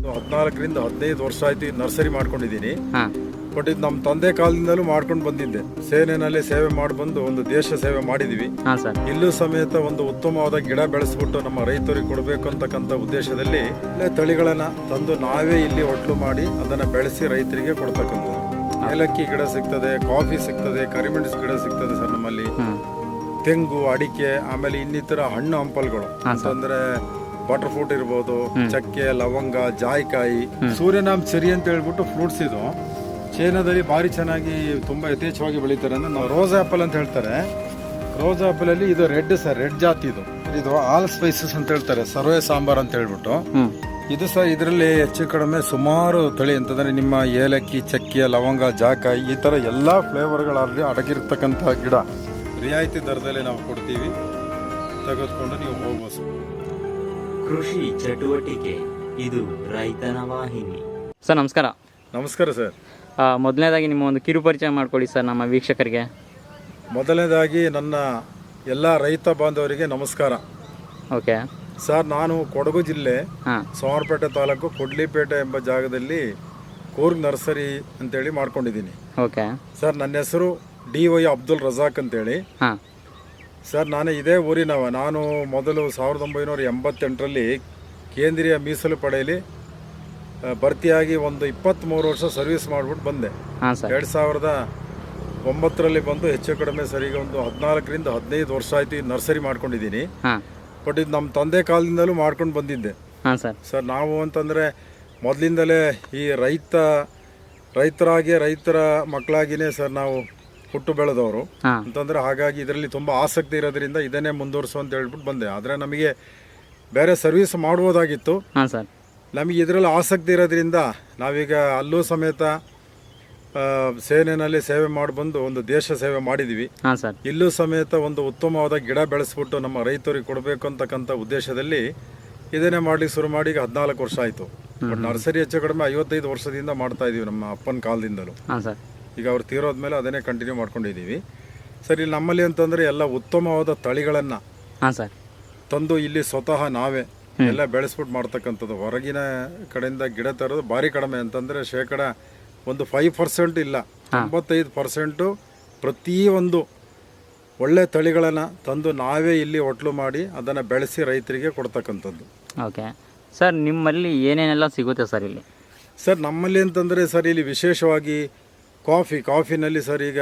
ಒಂದು ಹದಿನಾಲ್ಕರಿಂದ ಹದಿನೈದು ವರ್ಷ ಆಯ್ತು ಈ ನರ್ಸರಿ ಮಾಡ್ಕೊಂಡಿದ್ದೀನಿ. ಬಟ್ ಇದು ನಮ್ಮ ತಂದೆ ಕಾಲದಿಂದಲೂ ಮಾಡ್ಕೊಂಡು ಬಂದಿದ್ದೆ. ಸೇನೆನಲ್ಲಿ ಸೇವೆ ಮಾಡಿ ಬಂದು ಒಂದು ದೇಶ ಸೇವೆ ಮಾಡಿದೀವಿ. ಇಲ್ಲೂ ಸಮೇತ ಒಂದು ಉತ್ತಮವಾದ ಗಿಡ ಬೆಳೆಸ್ಬಿಟ್ಟು ನಮ್ಮ ರೈತರಿಗೆ ಕೊಡಬೇಕು ಅಂತಕ್ಕಂಥ ಉದ್ದೇಶದಲ್ಲಿ ತಳಿಗಳನ್ನ ತಂದು ನಾವೇ ಇಲ್ಲಿ ಒಟ್ಲು ಮಾಡಿ ಅದನ್ನ ಬೆಳೆಸಿ ರೈತರಿಗೆ ಕೊಡ್ತಕ್ಕಂಥದ್ದು. ಏಲಕ್ಕಿ ಗಿಡ ಸಿಗ್ತದೆ ಕಾಫಿ ಸಿಗ್ತದೆ ಕರಿಮೆಣಸು ಗಿಡ ಸಿಗ್ತದೆ ಸರ್ ನಮ್ಮಲ್ಲಿ. ತೆಂಗು ಅಡಿಕೆ ಆಮೇಲೆ ಇನ್ನಿತರ ಹಣ್ಣು ಹಂಪಲ್ಗಳು. ಅಂತಂದ್ರೆ ಬಟರ್ ಫ್ರೂಟ್ ಇರ್ಬೋದು ಚಕ್ಕೆ ಲವಂಗ ಜಾಯಿಕಾಯಿ ಸೂರ್ಯನಾಮ್ ಚರಿ ಅಂತ ಹೇಳ್ಬಿಟ್ಟು ಫ್ರೂಟ್ಸ್ ಇದು. ಚೈನಾದಲ್ಲಿ ಭಾರಿ ಚೆನ್ನಾಗಿ ತುಂಬಾ ಯಥೇಚ್ಛವಾಗಿ ಬೆಳೀತಾರೆ ಅಂದ್ರೆ ನಾವು ರೋಸ್ ಆಪಲ್ ಅಂತ ಹೇಳ್ತಾರೆ. ರೋಸ್ ಆಪಲ್ ಅಲ್ಲಿ ಇದು ರೆಡ್ ಸರ್ ರೆಡ್ ಜಾತಿ ಇದು. ಇದು ಆಲ್ ಸ್ಪೈಸಸ್ ಅಂತ ಹೇಳ್ತಾರೆ ಸರ್ವೆ ಸಾಂಬಾರ್ ಅಂತ ಹೇಳ್ಬಿಟ್ಟು. ಇದು ಸಹ ಇದರಲ್ಲಿ ಹೆಚ್ಚು ಕಡಿಮೆ ಸುಮಾರು ತಳಿ ಅಂತಂದ್ರೆ ನಿಮ್ಮ ಏಲಕ್ಕಿ ಚಕ್ಕೆ ಲವಂಗ ಜಾಕಾಯಿ ಈ ತರ ಎಲ್ಲಾ ಫ್ಲೇವರ್ಗಳಲ್ಲಿ ಅಡಗಿರ್ತಕ್ಕಂಥ ಗಿಡ. ರಿಯಾಯಿತಿ ದರದಲ್ಲಿ ನಾವು ಕೊಡ್ತೀವಿ. ತೆಗೆದುಕೊಂಡು ನೀವು ಹೋಗ್ಬೋದು. ಕೃಷಿ ಚಟುವಟಿಕೆ ಇದು ರೈತನ ವಾಹಿನಿ. ಸರ್ ನಮಸ್ಕಾರ. ನಮಸ್ಕಾರ ಸರ್. ಮೊದಲನೇದಾಗಿ ನಿಮ್ಮ ಒಂದು ಕಿರು ಪರಿಚಯ ಮಾಡ್ಕೊಳ್ಳಿ ಸರ್ ನಮ್ಮ ವೀಕ್ಷಕರಿಗೆ. ಮೊದಲನೇದಾಗಿ ನನ್ನ ಎಲ್ಲ ರೈತ ಬಾಂಧವರಿಗೆ ನಮಸ್ಕಾರ. ಓಕೆ. ಸರ್ ನಾನು ಕೊಡಗು ಜಿಲ್ಲೆ ಹಾಂ. ಸೋಮವಾರಪೇಟೆ ತಾಲೂಕು ಕೊಡ್ಲಿಪೇಟೆ ಎಂಬ ಜಾಗದಲ್ಲಿ ಕೂರ್ಗ್ ನರ್ಸರಿ ಅಂತೇಳಿ ಮಾಡ್ಕೊಂಡಿದ್ದೀನಿ. ಓಕೆ. ಸರ್ ನನ್ನ ಹೆಸರು ಡಿ ವೈ ಅಬ್ದುಲ್ ರಜಾಕ್ ಅಂತೇಳಿ. ಹಾಂ. ಸರ್ ನಾನು ಇದೇ ಊರಿನವ. ನಾನು ಮೊದಲು ಸಾವಿರದ ಒಂಬೈನೂರ ಎಂಬತ್ತೆಂಟರಲ್ಲಿ ಕೇಂದ್ರೀಯ ಮೀಸಲು ಪಡೆಯಲ್ಲಿ ಆ, ಭರ್ತಿಯಾಗಿ ಒಂದು ಇಪ್ಪತ್ತ್ಮೂರು ವರ್ಷ ಸರ್ವಿಸ್ ಮಾಡಿಬಿಟ್ಟು ಬಂದೆ. ಎರಡು ಸಾವಿರದ ಒಂಬತ್ತರಲ್ಲಿ ಬಂದು ಹೆಚ್ಚು ಕಡಿಮೆ ಸರಿಗೆ ಒಂದು ಹದಿನಾಲ್ಕರಿಂದ ಹದಿನೈದು ವರ್ಷ ಆಯ್ತು ಈ ನರ್ಸರಿ ಮಾಡ್ಕೊಂಡಿದ್ದೀನಿ. ಬಟ್ ಇದು ನಮ್ಮ ತಂದೆ ಕಾಲದಿಂದಲೂ ಮಾಡ್ಕೊಂಡು ಬಂದಿದ್ದೆ. ಸರ್. ಸರ್ ನಾವು ಅಂತಂದರೆ ಮೊದಲಿಂದಲೇ ಈ ರೈತ ರೈತರಾಗಿ ರೈತರ ಮಕ್ಕಳಾಗಿಯೇ ಸರ್ ನಾವು ಹುಟ್ಟು ಬೆಳೆದವರು. ಅಂತಂದ್ರೆ ಹಾಗಾಗಿ ಇದರಲ್ಲಿ ತುಂಬಾ ಆಸಕ್ತಿ ಇರೋದ್ರಿಂದ ಇದನ್ನೇ ಮುಂದುವರಿಸು ಅಂತ ಹೇಳ್ಬಿಟ್ಟು ಬಂದೆ. ಆದ್ರೆ ನಮಗೆ ಬೇರೆ ಸರ್ವಿಸ್ ಮಾಡ್ಬೋದಾಗಿತ್ತು. ಹಾಂ ಸರ್. ನಮಗೆ ಇದರಲ್ಲಿ ಆಸಕ್ತಿ ಇರೋದ್ರಿಂದ ನಾವೀಗ ಅಲ್ಲೂ ಸಮೇತ ಸೇನೆನಲ್ಲಿ ಸೇನೆಯಲ್ಲಿ ಸೇವೆ ಮಾಡಿ ಬಂದು ಒಂದು ದೇಶ ಸೇವೆ ಹಾಂ ಸರ್. ಇಲ್ಲೂ ಸಮೇತ ಒಂದು ಉತ್ತಮವಾದ ಗಿಡ ಬೆಳೆಸ್ಬಿಟ್ಟು ನಮ್ಮ ರೈತರಿಗೆ ಕೊಡಬೇಕು ಅಂತಕ್ಕಂಥ ಉದ್ದೇಶದಲ್ಲಿ ಇದನ್ನೇ ಮಾಡ್ಲಿಕ್ಕೆ ಶುರು ಮಾಡಿ ಈಗ ಹದಿನಾಲ್ಕು ವರ್ಷ ಆಯಿತು. ಬಟ್ ನರ್ಸರಿ ಹೆಚ್ಚು ಕಡಿಮೆ ಐವತ್ತೈದು ವರ್ಷದಿಂದ ಮಾಡ್ತಾ ಇದೀವಿ ನಮ್ಮ ಅಪ್ಪನ ಕಾಲದಿಂದಲೂ. ಹಾಂ ಸರ್. ಈಗ ಅವ್ರು ತೀರೋದ್ಮೇಲೆ ಅದನ್ನೇ ಕಂಟಿನ್ಯೂ ಮಾಡ್ಕೊಂಡಿದ್ದೀವಿ. ಸರ್ ಇಲ್ಲಿ ನಮ್ಮಲ್ಲಿ ಅಂತಂದ್ರೆ ಎಲ್ಲ ಉತ್ತಮವಾದ ತಳಿಗಳನ್ನ ಹಾಂ ಸರ್. ತಂದು ಇಲ್ಲಿ ಸ್ವತಃ ನಾವೇ ಎಲ್ಲ ಬೆಳೆಸ್ಬಿಟ್ಟು ಮಾಡ್ತಕ್ಕಂಥದ್ದು. ಹೊರಗಿನ ಕಡೆಯಿಂದ ಗಿಡ ತರೋದು ಭಾರಿ ಕಡಿಮೆ ಅಂತಂದ್ರೆ ಶೇಕಡ ಒಂದು ಫೈವ್ ಪರ್ಸೆಂಟ್ ಇಲ್ಲ. ತೊಂಬತ್ತೈದು ಪರ್ಸೆಂಟು ಪ್ರತಿಯೊಂದು ಒಳ್ಳೆ ತಳಿಗಳನ್ನು ತಂದು ನಾವೇ ಇಲ್ಲಿ ಒಟ್ಲು ಮಾಡಿ ಅದನ್ನು ಬೆಳೆಸಿ ರೈತರಿಗೆ ಕೊಡ್ತಕ್ಕಂಥದ್ದು. ಓಕೆ. ಸರ್ ನಿಮ್ಮಲ್ಲಿ ಏನೇನೆಲ್ಲ ಸಿಗುತ್ತೆ ಸರ್ ಇಲ್ಲಿ? ಸರ್ ನಮ್ಮಲ್ಲಿ ಅಂತಂದರೆ ಸರ್ ಇಲ್ಲಿ ವಿಶೇಷವಾಗಿ ಕಾಫಿ ಕಾಫಿನಲ್ಲಿ ಸರ್ ಈಗ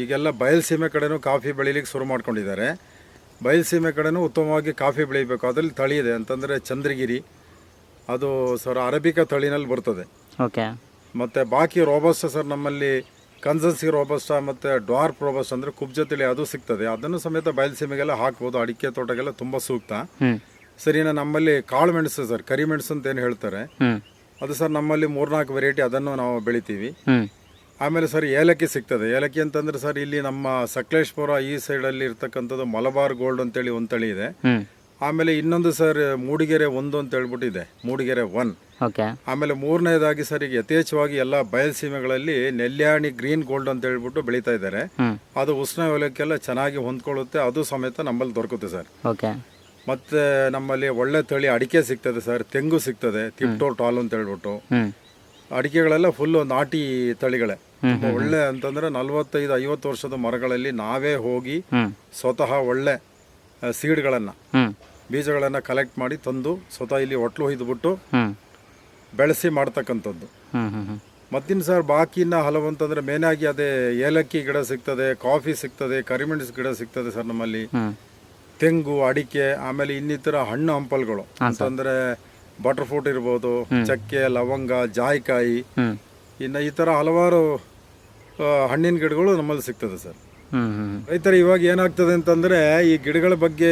ಈಗೆಲ್ಲ ಬಯಲುಸೀಮೆ ಕಡೆನೂ ಕಾಫಿ ಬೆಳೀಲಿಕ್ಕೆ ಶುರು ಮಾಡ್ಕೊಂಡಿದ್ದಾರೆ. ಬಯಲುಸೀಮೆ ಕಡೆನೂ ಉತ್ತಮವಾಗಿ ಕಾಫಿ ಬೆಳೀಬೇಕು. ಅದರಲ್ಲಿ ತಳಿ ಇದೆ. ಅಂತಂದರೆ ಚಂದ್ರಗಿರಿ ಅದು ಸರ್ ಅರಬಿಕಾ ತಳಿನಲ್ಲಿ ಬರ್ತದೆ. ಓಕೆ. ಮತ್ತು ಬಾಕಿ ರೋಬಸ್ಟ ಸರ್ ನಮ್ಮಲ್ಲಿ ಕನ್ಸನ್ಸಿ ರೋಬಸ್ಟ ಮತ್ತು ಡ್ವಾರ್ಪ್ ರೋಬಸ್ಟ್ ಅಂದರೆ ಕುಬ್ಜ ತಳಿ ಅದು ಸಿಗ್ತದೆ. ಅದನ್ನು ಸಮೇತ ಬಯಲುಸೀಮೆಗೆಲ್ಲ ಹಾಕ್ಬೋದು. ಅಡಿಕೆ ತೋಟಗೆಲ್ಲ ತುಂಬ ಸೂಕ್ತ. ಹ್ಞೂ ಸರ್ ಇನ್ನು ನಮ್ಮಲ್ಲಿ ಕಾಳು ಮೆಣಸು ಸರ್ ಕರಿ ಮೆಣಸು ಅಂತ ಏನು ಹೇಳ್ತಾರೆ. ಅದು ಸರ್ ನಮ್ಮಲ್ಲಿ ಮೂರ್ನಾಲ್ಕು ವೆರೈಟಿ ಅದನ್ನು ನಾವು ಬೆಳಿತೀವಿ. ಆಮೇಲೆ ಸರ್ ಏಲಕ್ಕಿ ಸಿಗ್ತದೆ. ಏಲಕ್ಕಿ ಅಂತಂದ್ರೆ ಸರ್ ಇಲ್ಲಿ ನಮ್ಮ ಸಕಲೇಶ್ಪುರ ಈ ಸೈಡಲ್ಲಿ ಇರ್ತಕ್ಕಂಥದ್ದು ಮಲಬಾರ್ ಗೋಲ್ಡ್ ಅಂತೇಳಿ ಒಂದು ತಳಿ ಇದೆ. ಆಮೇಲೆ ಇನ್ನೊಂದು ಸರ್ ಮೂಡಿಗೆರೆ ಒಂದು ಅಂತ ಹೇಳ್ಬಿಟ್ಟು ಇದೆ ಮೂಡಿಗೆರೆ ಒನ್ ಓಕೆ. ಆಮೇಲೆ ಮೂರನೇದಾಗಿ ಸರ್ ಈಗ ಯಥೇಚ್ಛವಾಗಿ ಎಲ್ಲ ಬಯಲ್ಸೀಮೆಗಳಲ್ಲಿ ನೆಲ್ಯಾಣಿ ಗ್ರೀನ್ ಗೋಲ್ಡ್ ಅಂತ ಹೇಳ್ಬಿಟ್ಟು ಬೆಳೀತಾ ಇದ್ದಾರೆ. ಅದು ಉಷ್ಣ ವಲಯಕ್ಕೆಲ್ಲ ಚೆನ್ನಾಗಿ ಹೊಂದ್ಕೊಳ್ಳುತ್ತೆ. ಅದು ಸಮೇತ ನಮ್ಮಲ್ಲಿ ದೊರಕುತ್ತೆ ಸರ್. ಓಕೆ. ಮತ್ತೆ ನಮ್ಮಲ್ಲಿ ಒಳ್ಳೆ ತಳಿ ಅಡಿಕೆ ಸಿಗ್ತದೆ ಸರ್. ತೆಂಗು ಸಿಗ್ತದೆ ತಿಪ್ಟೋ ಟಾಲ್ ಅಂತ ಹೇಳ್ಬಿಟ್ಟು. ಅಡಿಕೆಗಳೆಲ್ಲ ಫುಲ್ಲು ನಾಟಿ ತಳಿಗಳೇ. ತುಂಬ ಒಳ್ಳೆ ಅಂತಂದ್ರೆ ನಲವತ್ತೈದು ಐವತ್ತು ವರ್ಷದ ಮರಗಳಲ್ಲಿ ನಾವೇ ಹೋಗಿ ಸ್ವತಃ ಒಳ್ಳೆ ಸೀಡ್ಗಳನ್ನು ಬೀಜಗಳನ್ನ ಕಲೆಕ್ಟ್ ಮಾಡಿ ತಂದು ಸ್ವತಃ ಇಲ್ಲಿ ಒಟ್ಲು ಹೊಯ್ದುಬಿಟ್ಟು ಬೆಳೆಸಿ ಮಾಡ್ತಕ್ಕಂಥದ್ದು. ಮತ್ತಿನ ಸರ್ ಬಾಕಿನ ಹಲವು ಅಂತಂದ್ರೆ ಮೇನಾಗಿ ಅದೇ ಏಲಕ್ಕಿ ಗಿಡ ಸಿಗ್ತದೆ ಕಾಫಿ ಸಿಗ್ತದೆ ಕರಿಮೆಣಸು ಗಿಡ ಸಿಗ್ತದೆ ಸರ್ ನಮ್ಮಲ್ಲಿ. ತೆಂಗು ಅಡಿಕೆ ಆಮೇಲೆ ಇನ್ನಿತರ ಹಣ್ಣು ಹಂಪಲ್ಗಳು. ಅಂತಂದ್ರೆ ಬಟರ್ ಫ್ರೂಟ್ ಇರ್ಬೋದು ಚಕ್ಕೆ ಲವಂಗ ಜಾಯಿಕಾಯಿ ಇನ್ನು ಈ ಥರ ಹಲವಾರು ಹಣ್ಣಿನ ಗಿಡಗಳು ನಮ್ಮಲ್ಲಿ ಸಿಗ್ತದೆ ಸರ್. ರೈತರು ಇವಾಗ ಏನಾಗ್ತದೆ ಅಂತಂದ್ರೆ ಈ ಗಿಡಗಳ ಬಗ್ಗೆ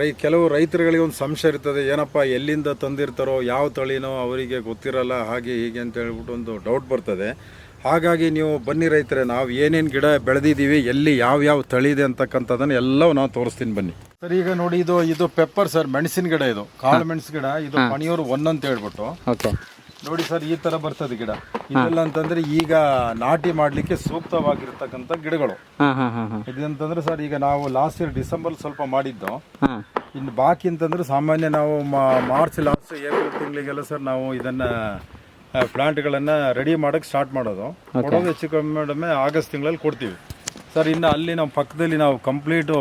ರೈ ಕೆಲವು ರೈತರುಗಳಿಗೆ ಒಂದು ಸಂಶಯ ಇರ್ತದೆ. ಏನಪ್ಪ ಎಲ್ಲಿಂದ ತಂದಿರ್ತಾರೋ ಯಾವ ತಳಿನೋ ಅವರಿಗೆ ಗೊತ್ತಿರಲ್ಲ ಹಾಗೆ ಹೀಗೆ ಅಂತ ಹೇಳ್ಬಿಟ್ಟು ಒಂದು ಡೌಟ್ ಬರ್ತದೆ. ಹಾಗಾಗಿ ನೀವು ಬನ್ನಿ ರೈತರೆ ನಾವು ಏನೇನು ಗಿಡ ಬೆಳೆದಿದ್ದೀವಿ ಎಲ್ಲಿ ಯಾವ ಯಾವ ತಳಿ ಇದೆ ಅಂತಕ್ಕಂಥದ್ದನ್ನು ಎಲ್ಲವೂ ನಾವು ತೋರಿಸ್ತೀನಿ ಬನ್ನಿ. ಸರ್ ಈಗ ನೋಡಿ ಇದು ಇದು ಪೆಪ್ಪರ್ ಸರ್ ಮೆಣಸಿನ ಗಿಡ ಇದು. ಕಾಳು ಮೆಣಸು ಗಿಡ ಇದು ಮಣಿಯೋರು ಒನ್ ಅಂತ ಹೇಳ್ಬಿಟ್ಟು. ನೋಡಿ ಸರ್ ಈ ತರ ಬರ್ತದೆ ಗಿಡ. ಇದೆಲ್ಲ ಅಂತಂದ್ರೆ ಈಗ ನಾಟಿ ಮಾಡ್ಲಿಕ್ಕೆ ಸೂಕ್ತವಾಗಿರ್ತಕ್ಕಂಥ ಗಿಡಗಳು. ಇದಂತಂದ್ರೆ ಸರ್ ಈಗ ನಾವು ಲಾಸ್ಟ್ ಇಯರ್ ಡಿಸೆಂಬರ್ ಸ್ವಲ್ಪ ಮಾಡಿದ್ದು. ಇನ್ನು ಬಾಕಿ ಅಂತಂದ್ರೆ ಸಾಮಾನ್ಯ ನಾವು ಮಾರ್ಚ್ ಲಾಸ್ಟ್ ಏಪ್ರಿಲ್ ತಿಂಗಳಿಗೆಲ್ಲ ಸರ್ ನಾವು ಇದನ್ನ ಪ್ಲಾಂಟ್ಗಳನ್ನು ರೆಡಿ ಮಾಡಕ್ ಸ್ಟಾರ್ಟ್ ಮಾಡೋದು. ಕೊಡೋದು ಹೆಚ್ಚು ಕಮ್ಮಿ ಆಗಸ್ಟ್ ತಿಂಗಳಲ್ಲಿ ಕೊಡ್ತೀವಿ. ಸರ್ ಇನ್ನು ಅಲ್ಲಿ ನಮ್ಮ ಪಕ್ಕದಲ್ಲಿ ನಾವು ಕಂಪ್ಲೀಟ್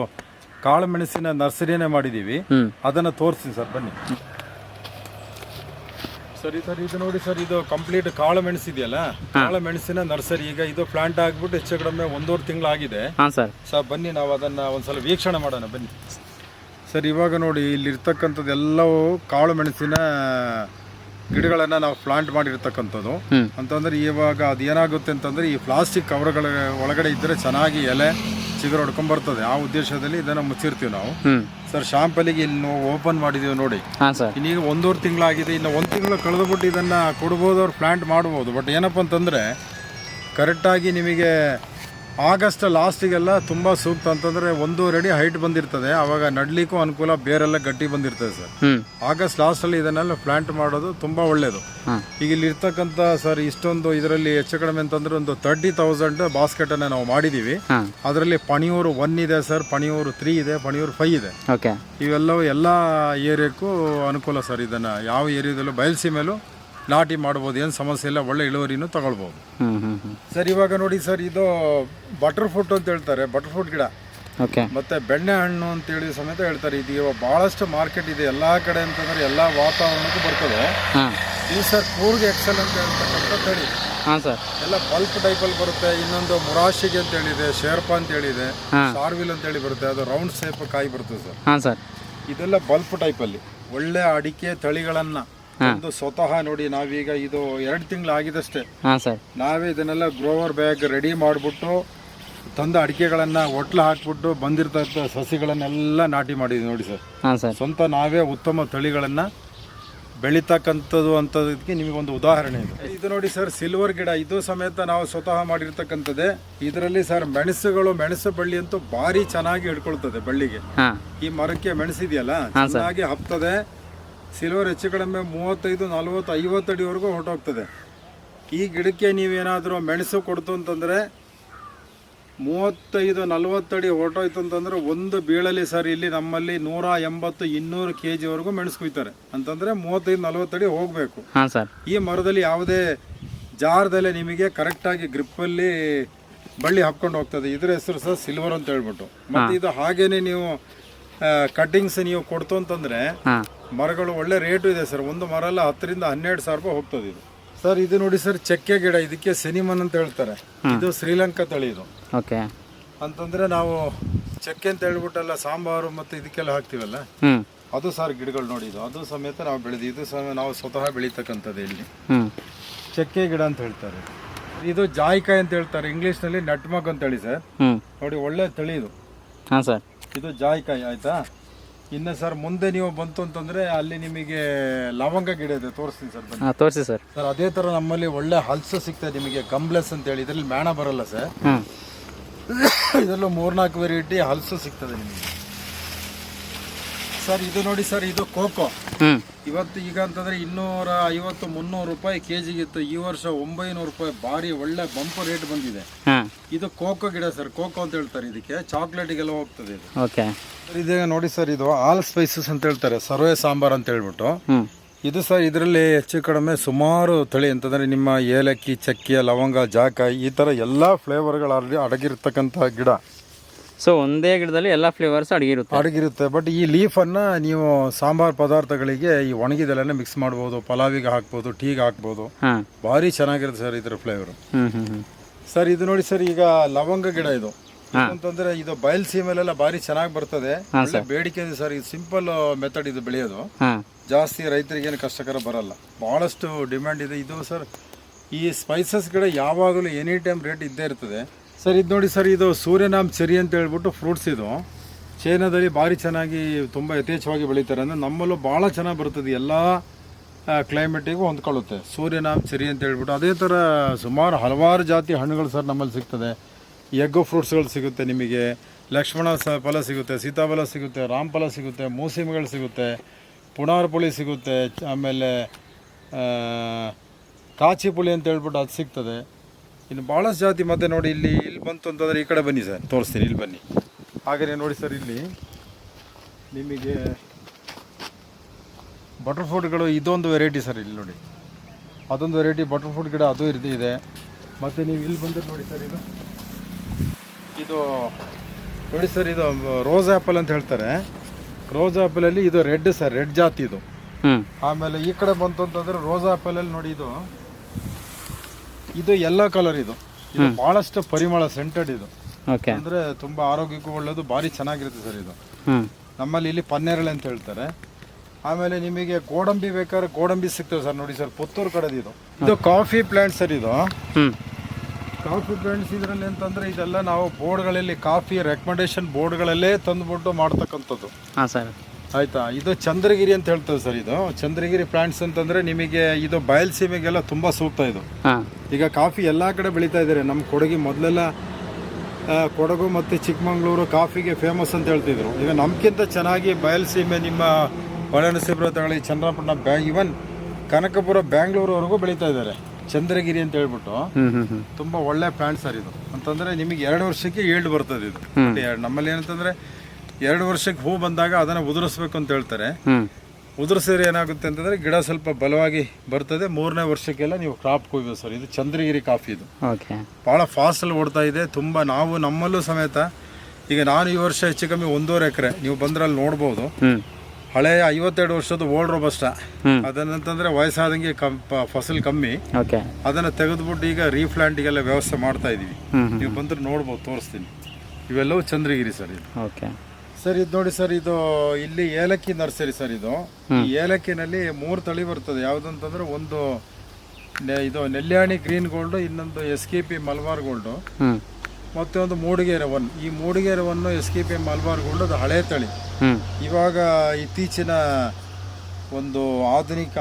ಕಾಳು ಮೆಣಸಿನ ನರ್ಸರಿನೇ ಮಾಡಿದೀವಿ ಅದನ್ನ ಅದನ್ನು ತೋರಿಸ್ತೀನಿ ಸರ್ ಬನ್ನಿ. ಸರಿ ಸರ್ ಇದು ನೋಡಿ ಸರ್ ಇದು ಕಂಪ್ಲೀಟ್ ಕಾಳು ಮೆಣಸು ಇದೆಯಲ್ಲ ಕಾಳು ಮೆಣಸಿನ ನರ್ಸರಿ ಈಗ ಇದು ಪ್ಲಾಂಟ್ ಆಗ್ಬಿಟ್ಟು ಹೆಚ್ಚು ಕಡಿಮೆ ಒಂದೂವರೆ ತಿಂಗಳಾಗಿದೆ. ಹಾಂ ಸರ್. ಸರ್ ಬನ್ನಿ ನಾವು ಅದನ್ನ ಒಂದ್ಸಲ ವೀಕ್ಷಣೆ ಮಾಡೋಣ ಬನ್ನಿ. ಸರ್ ಇವಾಗ ನೋಡಿ ಇಲ್ಲಿರ್ತಕ್ಕಂಥದ್ದು ಎಲ್ಲವೂ ಕಾಳು ಮೆಣಸಿನ ಗಿಡಗಳನ್ನು ನಾವು ಪ್ಲಾಂಟ್ ಮಾಡಿರ್ತಕ್ಕಂಥದ್ದು. ಅಂತಂದ್ರೆ ಇವಾಗ ಅದೇನಾಗುತ್ತೆ ಅಂತಂದ್ರೆ ಈ ಪ್ಲಾಸ್ಟಿಕ್ ಕವರ್ಗಳ ಒಳಗಡೆ ಇದ್ದರೆ ಚೆನ್ನಾಗಿ ಎಲೆ ಚಿಗುರು ಹೊಡ್ಕೊಂಡ್ ಬರ್ತದೆ. ಆ ಉದ್ದೇಶದಲ್ಲಿ ಇದನ್ನ ಮುಚ್ಚಿರ್ತೀವಿ ನಾವು. ಸರ್ ಶಾಂಪಲಿಗೆ ಇಲ್ಲಿ ನಾವು ಓಪನ್ ಮಾಡಿದೀವಿ ನೋಡಿ. ಇನ್ನೀಗ ಒಂದೂವರೆ ತಿಂಗಳಾಗಿದೆ. ಇನ್ನು ಒಂದು ತಿಂಗಳು ಕಳೆದುಬಿಟ್ಟು ಇದನ್ನ ಕೊಡ್ಬೋದು ಅವ್ರು ಪ್ಲಾಂಟ್ ಮಾಡ್ಬೋದು. ಬಟ್ ಏನಪ್ಪ ಅಂತಂದರೆ ಕರೆಕ್ಟಾಗಿ ನಿಮಗೆ ಆಗಸ್ಟ್ ಲಾಸ್ಟಿಗೆಲ್ಲ ತುಂಬ ಸೂಕ್ತ ಅಂತಂದ್ರೆ ಒಂದೂವರೆ ಅಡಿ ಹೈಟ್ ಬಂದಿರ್ತದೆ. ಆವಾಗ ನಡ್ಲಿಕ್ಕೂ ಅನುಕೂಲ ಬೇರೆಲ್ಲ ಗಟ್ಟಿ ಬಂದಿರ್ತದೆ ಸರ್. ಆಗಸ್ಟ್ ಲಾಸ್ಟಲ್ಲಿ ಇದನ್ನೆಲ್ಲ ಪ್ಲಾಂಟ್ ಮಾಡೋದು ತುಂಬಾ ಒಳ್ಳೇದು. ಈಗ ಇಲ್ಲಿ ಇರ್ತಕ್ಕಂತ ಸರ್ ಇಷ್ಟೊಂದು ಇದರಲ್ಲಿ ಹೆಚ್ಚು ಕಡಿಮೆ ಅಂತಂದ್ರೆ ಒಂದು ತರ್ಟಿ ತೌಸಂಡ್ ಬಾಸ್ಕೆಟನ್ನು ನಾವು ಮಾಡಿದೀವಿ. ಅದರಲ್ಲಿ ಪಣಿಯೂರು ಒನ್ ಇದೆ ಸರ್ ಪಣಿಯೂರು ತ್ರೀ ಇದೆ ಪಣಿಯೂರು ಫೈವ್ ಇದೆ. ಇವೆಲ್ಲವೂ ಎಲ್ಲ ಏರಿಯಾಕ್ಕೂ ಅನುಕೂಲ ಸರ್ ಇದನ್ನ. ಯಾವ ಏರಿಯಾದಲ್ಲೂ ಬಯಲ್ಸೀಮೆಲೂ ನಾಟಿ ಮಾಡ್ಬೋದು ಏನು ಸಮಸ್ಯೆ ಇಲ್ಲ ಒಳ್ಳೆ ಇಳುವರಿನೂ ತಗೊಳ್ಬೋದು. ಸರ್ ಇವಾಗ ನೋಡಿ ಸರ್ ಇದು ಬಟರ್ ಫ್ರೂಟ್ ಅಂತ ಹೇಳ್ತಾರೆ ಬಟರ್ ಫ್ರೂಟ್ ಗಿಡ. ಓಕೆ. ಮತ್ತು ಬೆಣ್ಣೆ ಹಣ್ಣು ಅಂತೇಳಿ ಸಮೇತ ಹೇಳ್ತಾರೆ ಇದು ಇವಾಗ ಭಾಳಷ್ಟು ಮಾರ್ಕೆಟ್ ಇದೆ ಎಲ್ಲ ಕಡೆ ಅಂತಂದರೆ ಎಲ್ಲ ವಾತಾವರಣಕ್ಕೂ ಬರ್ತದೆ. ಇದು ಸರ್ ಕೂರ್ಗ್ ಎಕ್ಸೆಲ್ ಅಂತ ಹೇಳ್ತಕ್ಕಂಥ ತಳಿ ಹಾಂ ಸರ್. ಎಲ್ಲ ಬಲ್ಪ್ ಟೈಪಲ್ಲಿ ಬರುತ್ತೆ ಇನ್ನೊಂದು ಮುರಾಶಿಗೆ ಅಂತ ಹೇಳಿದೆ ಶೇರ್ಪಾ ಅಂತ ಹೇಳಿದೆ ಸಾರ್ವಿಲ್ ಶಾರ್ವಿಲ್ ಅಂತ ಹೇಳಿ ಬರುತ್ತೆ ಅದು ರೌಂಡ್ ಶೇಪ್ ಕಾಯಿ ಬರ್ತದೆ ಸರ್. ಹಾಂ ಸರ್. ಇದೆಲ್ಲ ಬಲ್ಪ್ ಟೈಪಲ್ಲಿ ಒಳ್ಳೆ ಅಡಿಕೆ ತಳಿಗಳನ್ನು ಒಂದು ಸ್ವತಃ ನೋಡಿ ನಾವೀಗ ಇದು ಎರಡು ತಿಂಗಳು ಆಗಿದಷ್ಟೇ ಹಾಂ ಸರ್. ನಾವೇ ಇದನ್ನೆಲ್ಲ ಗ್ರೋವರ್ ಬ್ಯಾಗ್ ರೆಡಿ ಮಾಡಿಬಿಟ್ಟು ತಂದ ಅಡಿಕೆಗಳನ್ನ ಒಟ್ಲು ಹಾಕ್ಬಿಟ್ಟು ಬಂದಿರ್ತಕ್ಕ ಸಸಿಗಳನ್ನೆಲ್ಲ ನಾಟಿ ಮಾಡಿದ್ವಿ ನೋಡಿ ಸರ್. ಹಾಂ ಸರ್. ಸ್ವಂತ ನಾವೇ ಉತ್ತಮ ತಳಿಗಳನ್ನ ಬೆಳೀತಕ್ಕಂಥದ್ದು ಅಂತದಕ್ಕೆ ಒಂದು ಉದಾಹರಣೆ ಇದೆ. ಇದು ನೋಡಿ ಸರ್ ಸಿಲ್ವರ್ ಗಿಡ. ಇದು ಸಮೇತ ನಾವು ಸ್ವತಃ ಮಾಡಿರ್ತಕ್ಕಂಥದ್ದೇ. ಇದರಲ್ಲಿ ಸರ್ ಮೆಣಸುಗಳು ಮೆಣಸು ಬಳ್ಳಿ ಅಂತೂ ಭಾರಿ ಚೆನ್ನಾಗಿ ಹಿಡ್ಕೊಳ್ತದೆ ಬಳ್ಳಿಗೆ. ಈ ಮರಕ್ಕೆ ಮೆಣಸಿದೆಯಲ್ಲ ಚೆನ್ನಾಗಿ ಹಬ್ತದೆ ಸಿಲ್ವರ್ ಹೆಚ್ಚು ಕಡಿಮೆ ಮೂವತ್ತೈದು ನಲ್ವತ್ತು ಐವತ್ತು ಅಡಿವರೆಗೂ ಹೊರಟೋಗ್ತದೆ. ಈ ಗಿಡಕ್ಕೆ ನೀವೇನಾದರೂ ಮೆಣಸು ಕೊಡ್ತು ಅಂತಂದರೆ ಮೂವತ್ತೈದು ನಲ್ವತ್ತಡಿ ಹೊರಟೋಯ್ತು ಅಂತಂದ್ರೆ ಒಂದು ಬೀಳಲಿ ಸರ್. ಇಲ್ಲಿ ನಮ್ಮಲ್ಲಿ ನೂರ ಎಂಬತ್ತು ಇನ್ನೂರು ಕೆ ಜಿವರೆಗೂ ಮೆಣಸು ಕುಯ್ತಾರೆ. ಅಂತಂದರೆ ಮೂವತ್ತೈದು ನಲ್ವತ್ತಡಿ ಹೋಗಬೇಕು. ಹಾಂ ಸರ್. ಈ ಮರದಲ್ಲಿ ಯಾವುದೇ ಜಾರದಲ್ಲೇ ನಿಮಗೆ ಕರೆಕ್ಟಾಗಿ ಗ್ರಿಪ್ಪಲ್ಲಿ ಬಳ್ಳಿ ಹಾಕ್ಕೊಂಡು ಹೋಗ್ತದೆ. ಇದ್ರ ಹೆಸರು ಸರ್ ಸಿಲ್ವರ್ ಅಂತ ಹೇಳ್ಬಿಟ್ಟು. ಮತ್ತು ಇದು ಹಾಗೇನೆ ನೀವು ಕಟ್ಟಿಂಗ್ಸ್ ನೀವು ಕೊಡ್ತು ಅಂತಂದ್ರೆ ಮರಗಳು ಒಳ್ಳೆ ರೇಟ್ ಇದೆ ಸರ್ ಒಂದು ಮರ ಎಲ್ಲ ಹತ್ತರಿಂದ ಹನ್ನೆರಡು ಸಾವಿರ ರೂಪಾಯಿ ಹೋಗ್ತದೆ ಇದು. ಸರ್ ಇದು ನೋಡಿ ಸರ್ ಚಕ್ಕೆ ಗಿಡ. ಇದಕ್ಕೆ ಸಿನಿಮನ್ ಅಂತ ಹೇಳ್ತಾರೆ. ಇದು ಶ್ರೀಲಂಕಾ ತಳಿ ಇದು. ಓಕೆ. ಅಂತಂದ್ರೆ ನಾವು ಚಕ್ಕೆ ಅಂತ ಹೇಳ್ಬಿಟ್ಟಲ್ಲ ಸಾಂಬಾರು ಮತ್ತೆ ಇದಕ್ಕೆಲ್ಲ ಹಾಕ್ತಿವಲ್ಲ? ಅದು ಸರ್ ಗಿಡಗಳು ನೋಡಿ ಇದು. ಅದು ಸಮೇತ ನಾವು ಬೆಳೆದು ಇದು ಸಮೇತ ನಾವು ಸ್ವತಃ ಬೆಳೀತಕ್ಕಂಥದ್ದು ಇಲ್ಲಿ. ಚೆಕ್ಕೆ ಗಿಡ ಅಂತ ಹೇಳ್ತಾರೆ. ಇದು ಜಾಯಿಕಾಯಿ ಅಂತ ಹೇಳ್ತಾರೆ. ಇಂಗ್ಲೀಷ್ನಲ್ಲಿ ನಟ್ಮಗ್ ಅಂತ ಹೇಳಿ ಸರ್ ನೋಡಿ ಒಳ್ಳೆ ತಳಿ ಇದು. ಹಾಂ ಸರ್ ಇದು ಜಾಯಿಕಾಯಿ ಆಯ್ತಾ? ಇನ್ನು ಸರ್ ಮುಂದೆ ನೀವು ಬಂತು ಅಂತಂದ್ರೆ ಅಲ್ಲಿ ನಿಮಗೆ ಲವಂಗ ಗಿಡ ಇದೆ ತೋರಿಸ್ತೀನಿ ಸರ್ ಬನ್ನಿ. ಹಾಂ ತೋರಿಸಿ ಸರ್. ಸರ್ ಅದೇ ಥರ ನಮ್ಮಲ್ಲಿ ಒಳ್ಳೆ ಹಲ್ಸು ಸಿಗ್ತದೆ ನಿಮಗೆ ಕಂಬ್ಲೆಸ್ ಅಂತ ಹೇಳಿ ಇದರಲ್ಲಿ ಮೇಣ ಬರಲ್ಲ ಸರ್. ಇದರಲ್ಲೂ ಮೂರ್ನಾಲ್ಕು ವೆರೈಟಿ ಹಲ್ಸು ಸಿಗ್ತದೆ ನಿಮಗೆ. ಸರ್ ಇದು ನೋಡಿ ಸರ್ ಇದು ಕೋಕೋ. ಇವತ್ತು ಈಗ ಅಂತಂದ್ರೆ ಇನ್ನೂರ ಐವತ್ತು ಮುನ್ನೂರು ರೂಪಾಯಿ ಕೆ ಇತ್ತು. ಈ ವರ್ಷ ಒಂಬೈನೂರು ರೂಪಾಯಿ ಭಾರಿ ಒಳ್ಳೆ ಬಂಪ್ ರೇಟ್ ಬಂದಿದೆ. ಇದು ಕೋಕೋ ಗಿಡ ಸರ್ ಕೋಕೋ ಅಂತ ಹೇಳ್ತಾರೆ ಇದಕ್ಕೆ. ಚಾಕ್ಲೇಟಿಗೆಲ್ಲ ಹೋಗ್ತದೆ ಇದು. ಓಕೆ. ಸರ್ ಇದೇ ನೋಡಿ ಸರ್ ಇದು ಆಲ್ ಸ್ಪೈಸಸ್ ಅಂತ ಹೇಳ್ತಾರೆ ಸರ್ವೆ ಸಾಂಬಾರ್ ಅಂತ ಹೇಳ್ಬಿಟ್ಟು. ಇದು ಸರ್ ಇದರಲ್ಲಿ ಹೆಚ್ಚು ಕಡಿಮೆ ಸುಮಾರು ತಳಿ ಅಂತಂದ್ರೆ ನಿಮ್ಮ ಏಲಕ್ಕಿ ಚಕ್ಕೆ ಲವಂಗ ಜಾಕಾಯಿ ಈ ಥರ ಎಲ್ಲ ಫ್ಲೇವರ್ಗಳು ಅಡಗಿರ್ತಕ್ಕಂಥ ಗಿಡ. ಸೊ ಒಂದೇ ಗಿಡದಲ್ಲಿ ಎಲ್ಲ ಫ್ಲೇವರ್ಸ್ ಅಡಗಿರುತ್ತೆ ಅಡಗಿರುತ್ತೆ ಬಟ್ ಈ ಲೀಫನ್ನು ನೀವು ಸಾಂಬಾರ್ ಪದಾರ್ಥಗಳಿಗೆ ಈ ಒಣಗಿದೆಲ್ಲ ಮಿಕ್ಸ್ ಮಾಡ್ಬೋದು ಪಲಾವಿಗೆ ಹಾಕ್ಬೋದು ಟೀಗೆ ಹಾಕ್ಬೋದು. ಭಾರಿ ಚೆನ್ನಾಗಿರುತ್ತೆ ಸರ್ ಇದರ ಫ್ಲೇವರ್ ಸರ್ ಇದು ನೋಡಿ ಸರ್ ಈಗ ಲವಂಗ ಗಿಡ ಇದು. ಅಂತಂದ್ರೆ ಇದು ಬಯಲ್ ಸೀಮೆಲ್ಲ ಭಾರಿ ಚೆನ್ನಾಗಿ ಬರ್ತದೆ. ಒಳ್ಳೆ ಬೇಡಿಕೆ ಇದೆ ಸರ್ ಇದು ಸಿಂಪಲ್ ಮೆಥಡ್ ಇದು ಬೆಳೆಯೋದು. ಜಾಸ್ತಿ ರೈತರಿಗೇನು ಕಷ್ಟಕರ ಬರಲ್ಲ. ಬಹಳಷ್ಟು ಡಿಮ್ಯಾಂಡ್ ಇದೆ. ಇದು ಸರ್ ಈ ಸ್ಪೈಸಸ್ ಗಿಡ ಯಾವಾಗಲೂ ಎನಿ ಟೈಮ್ ರೇಟ್ ಇದ್ದೇ ಇರ್ತದೆ. ಸರ್, ಇದು ನೋಡಿ ಸರ್, ಇದು ಸೂರ್ಯನಾಮ್ ಚೆರಿ ಅಂತ ಹೇಳ್ಬಿಟ್ಟು ಫ್ರೂಟ್ಸ್ ಇದು. ಚೈನಾದಲ್ಲಿ ಭಾರಿ ಚೆನ್ನಾಗಿ ತುಂಬ ಯಥೇಚ್ಛವಾಗಿ ಬೆಳೀತಾರೆ. ಅಂದರೆ ನಮ್ಮಲ್ಲೂ ಭಾಳ ಚೆನ್ನಾಗಿ ಬರ್ತದೆ. ಎಲ್ಲ ಕ್ಲೈಮೇಟಿಗೂ ಹೊಂದ್ಕೊಳ್ಳುತ್ತೆ. ಸೂರ್ಯನಾಮ್ ಚೆರಿ ಅಂತ ಹೇಳ್ಬಿಟ್ಟು. ಅದೇ ಥರ ಸುಮಾರು ಹಲವಾರು ಜಾತಿ ಹಣ್ಣುಗಳು ಸರ್ ನಮ್ಮಲ್ಲಿ ಸಿಗ್ತದೆ. ಎಗ್ ಫ್ರೂಟ್ಸ್ಗಳು ಸಿಗುತ್ತೆ ನಿಮಗೆ. ಲಕ್ಷ್ಮಣ ಸ, ಫಲ ಸಿಗುತ್ತೆ, ಸೀತಾಫಲ ಸಿಗುತ್ತೆ ರಾಮಫಲ ಸಿಗುತ್ತೆ ಮೂಸಿಮೆಗಳು ಸಿಗುತ್ತೆ ಪುಣಾರ್ ಪುಳಿ ಸಿಗುತ್ತೆ, ಆಮೇಲೆ ಕಾಚಿ ಪುಳಿ ಅಂತ ಹೇಳ್ಬಿಟ್ಟು ಅದು ಸಿಗ್ತದೆ. ಇನ್ನು ಭಾಳಷ್ಟು ಜಾತಿ ಮತ್ತೆ ನೋಡಿ ಇಲ್ಲಿ ಇಲ್ಲಿ ಬಂತು ಅಂತಂದರೆ ಈ ಕಡೆ ಬನ್ನಿ ಸರ್. ತೋರಿಸ್ತೀನಿ ಇಲ್ಲಿ ಬನ್ನಿ. ಹಾಗೆಯೇ ನೋಡಿ ಸರ್ ಇಲ್ಲಿ ನಿಮಗೆ ಬಟರ್ ಫ್ರೂಟ್ಗಳು ಇದೊಂದು ವೆರೈಟಿ ಸರ್ ಇಲ್ಲಿ ನೋಡಿ. ಅದೊಂದು ವೆರೈಟಿ ಬಟರ್ ಫ್ರೂಟ್ ಗಿಡ ಅದು ಇರ್ದು ಇದೆ. ಮತ್ತು ನೀವು ಇಲ್ಲಿ ಬಂದರೆ ನೋಡಿ ಸರ್ ಇದು. ಇದು ನೋಡಿ ಸರ್ ಇದು ರೋಸ್ ಆ್ಯಪಲ್ ಅಂತ ಹೇಳ್ತಾರೆ. ರೋಸ್ ಆ್ಯಪಲಲ್ಲಿ ಇದು ರೆಡ್ ಸರ್ ರೆಡ್ ಜಾತಿ ಇದು. ಆಮೇಲೆ ಈ ಕಡೆ ಬಂತು ಅಂತಂದರೆ ರೋಸ್ ಆ್ಯಪಲಲ್ಲಿ ನೋಡಿ ಇದು. ಇದು ಎಲ್ಲೋ ಕಲರ್ ಇದು. ಇದು ಬಹಳಷ್ಟು ಪರಿಮಳ ಸೆಂಟೆಡ್ ಇದು. ಓಕೆ ಅಂದ್ರೆ ತುಂಬಾ ಆರೋಗ್ಯಕ್ಕೂ ಒಳ್ಳೇದು ಭಾರಿ ಚೆನ್ನಾಗಿರುತ್ತೆ ಸರ್ ಇದು. ಹ್ಞೂ ನಮ್ಮಲ್ಲಿ ಇಲ್ಲಿ ಪನ್ನೇರಳೆ ಅಂತ ಹೇಳ್ತಾರೆ. ಆಮೇಲೆ ನಿಮಗೆ ಗೋಡಂಬಿ ಬೇಕಾದ್ರೆ ಗೋಡಂಬಿ ಸಿಗ್ತದೆ ಸರ್ ನೋಡಿ ಸರ್ ಪುತ್ತೂರು ಕಡೆದು ಇದು. ಇದು ಕಾಫಿ ಪ್ಲಾಂಟ್ ಸರ್ ಇದು. ಹ್ಞೂ ಕಾಫಿ ಪ್ಲಾಂಟ್ಸ್ ಇದರಲ್ಲಿ ಅಂತಂದ್ರೆ ಇದೆಲ್ಲ ನಾವು ಬೋರ್ಡ್ಗಳಲ್ಲಿ ಕಾಫಿ ರೆಕಮೆಂಡೇಶನ್ ಬೋರ್ಡ್ಗಳಲ್ಲೇ ತಂದುಬಿಟ್ಟು ಮಾಡ್ತಕ್ಕಂಥದ್ದು. ಹಾಂ ಸರ್. ಆಯ್ತಾ? ಇದು ಚಂದ್ರಗಿರಿ ಅಂತ ಹೇಳ್ತೇವೆ ಸರ್ ಇದು. ಚಂದ್ರಗಿರಿ ಪ್ಲಾಂಟ್ಸ್ ಅಂತಂದ್ರೆ ನಿಮಗೆ ಇದು ಬಯಲ್ಸೀಮೆಗೆಲ್ಲ ತುಂಬಾ ಸೂಕ್ತ ಇದು. ಈಗ ಕಾಫಿ ಎಲ್ಲ ಕಡೆ ಬೆಳೀತಾ ಇದ್ದಾರೆ. ನಮ್ಮ ಕೊಡಗಿ ಮೊದಲೆಲ್ಲ ಕೊಡಗು ಮತ್ತು ಚಿಕ್ಕಮಂಗ್ಳೂರು ಕಾಫಿಗೆ ಫೇಮಸ್ ಅಂತ ಹೇಳ್ತಿದ್ರು. ಈಗ ನಮ್ಗಿಂತ ಚೆನ್ನಾಗಿ ಬಯಲುಸೀಮೆ ನಿಮ್ಮ ಹೊಳೆನರಸೀಪುರ ತಗೊಳ್ಳಿ ಚಂದ್ರಪಟ್ಟಣ ಬ್ಯಾ ಇವನ್ ಕನಕಪುರ ಬ್ಯಾಂಗ್ಳೂರ್ವರೆಗೂ ಬೆಳೀತಾ ಇದ್ದಾರೆ. ಚಂದ್ರಗಿರಿ ಅಂತ ಹೇಳ್ಬಿಟ್ಟು. ತುಂಬಾ ಒಳ್ಳೆ ಪ್ಲಾಂಟ್ ಸರ್ ಇದು. ಅಂತಂದರೆ ನಿಮಗೆ ಎರಡು ವರ್ಷಕ್ಕೆ ಏಳ್ಡ್ ಬರ್ತದೆ ಇದು. ನಮ್ಮಲ್ಲಿ ಏನಂತಂದರೆ ಎರಡು ವರ್ಷಕ್ಕೆ ಹೂ ಬಂದಾಗ ಅದನ್ನು ಉದುರಿಸ್ಬೇಕು ಅಂತ ಹೇಳ್ತಾರೆ. ಉದುರಿಸಿದ್ರೆ ಏನಾಗುತ್ತೆ ಅಂತಂದ್ರೆ ಗಿಡ ಸ್ವಲ್ಪ ಬಲವಾಗಿ ಬರ್ತದೆ ಮೂರನೇ ವರ್ಷಕ್ಕೆಲ್ಲ ನೀವು ಕ್ರಾಪ್ ಕೊಯ್ಬೋದು ಸರ್. ಇದು ಚಂದ್ರಗಿರಿ ಕಾಫಿ ಇದು. ಓಕೆ. ಫಾಸ್ಟ್ ಅಲ್ಲಿ ಓಡ್ತಾ ಇದೆ ತುಂಬಾ ನಾವು ನಮ್ಮಲ್ಲೂ ಸಮೇತ ಈಗ ನಾನು ಈ ವರ್ಷ ಹೆಚ್ಚು ಕಮ್ಮಿ ಒಂದೂವರೆ ಎಕರೆ ನೀವು ಬಂದ್ರೆ ಅಲ್ಲಿ ನೋಡ್ಬೋದು ಹಳೆಯ ಐವತ್ತೆರಡು ವರ್ಷದ ಓಲ್ಡ್ ರೋಬಸ್ಟ. ಅದನ್ನಂತಂದ್ರೆ ವಯಸ್ಸಾದಂಗೆ ಫಸಲ್ ಕಮ್ಮಿ. ಅದನ್ನ ತೆಗೆದ್ಬಿಟ್ಟು ಈಗ ರೀಪ್ಲಾಂಟಿಗೆಲ್ಲ ವ್ಯವಸ್ಥೆ ಮಾಡ್ತಾ ಇದೀವಿ. ನೀವು ಬಂದ್ರೆ ನೋಡ್ಬೋದು ತೋರಿಸ್ತೀನಿ. ಇವೆಲ್ಲವೂ ಚಂದ್ರಗಿರಿ ಸರ್ ಇದು. ಓಕೆ. ಸರ್ ಇದು ನೋಡಿ ಸರ್ ಇದು ಇಲ್ಲಿ ಏಲಕ್ಕಿ ನರ್ಸರಿ ಸರ್ ಇದು. ಈ ಏಲಕ್ಕಿನಲ್ಲಿ ಮೂರು ತಳಿ ಬರ್ತದೆ. ಯಾವುದಂತಂದ್ರೆ ಒಂದು ನೆ- ಇದು ನೆಲ್ಯಾಣಿ ಗ್ರೀನ್ ಗೋಲ್ಡ್ ಇನ್ನೊಂದು S K P Malabar gold ಮತ್ತೆ ಒಂದು ಮೂಡಿಗೆರೆ ಒನ್. ಈ Mudigere one S K P Malabar gold ಅದು ಹಳೆ ತಳಿ. ಇವಾಗ ಇತ್ತೀಚಿನ ಒಂದು ಆಧುನಿಕ